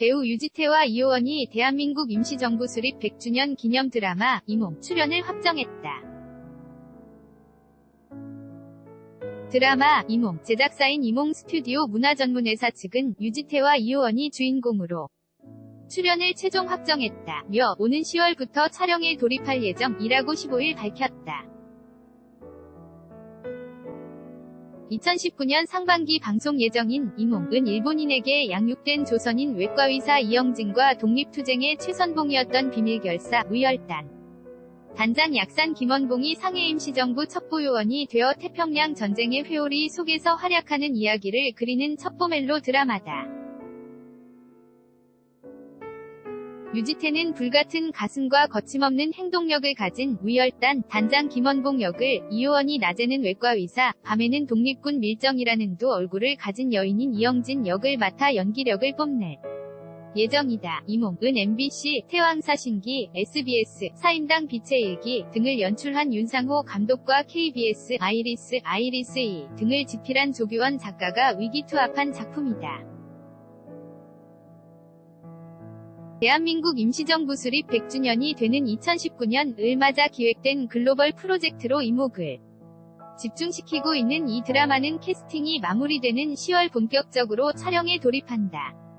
배우 유지태와 이효원이 대한민국 임시정부 수립 100주년 기념 드라마 이몽 출연을 확정했다. 드라마 이몽 제작사인 이몽 스튜디오 문화전문회사 측은 유지태와 이효원이 주인공으로 출연을 최종 확정했다며 오는 10월부터 촬영에 돌입할 예정이라고 15일 밝혔다. 2019년 상반기 방송 예정인 이몽은 일본인에게 양육된 조선인 외과의사 이영진과 독립투쟁의 최선봉이었던 비밀결사 무열단. 단장 약산 김원봉이 상해 임시정부 첩보요원이 되어 태평양 전쟁의 회오리 속에서 활약하는 이야기를 그리는 첩보멜로 드라마다. 유지태는 불같은 가슴과 거침없는 행동력을 가진 무열단 단장 김원봉 역을 이효원이 낮에는 외과 의사, 밤에는 독립군 밀정이라는 두 얼굴을 가진 여인인 이영진 역을 맡아 연기력을 뽐낼 예정이다. 이몽은 MBC, 태왕사 신기, SBS, 사임당 빛의 일기 등을 연출한 윤상호 감독과 KBS, 아이리스, 아이리스 E 등을 집필한 조규원 작가가 위기투합한 작품이다. 대한민국 임시정부 수립 100주년이 되는 2019년을 맞아 기획된 글로벌 프로젝트로 이목을 집중시키고 있는 이 드라마는 캐스팅이 마무리되는 10월 본격적으로 촬영에 돌입한다.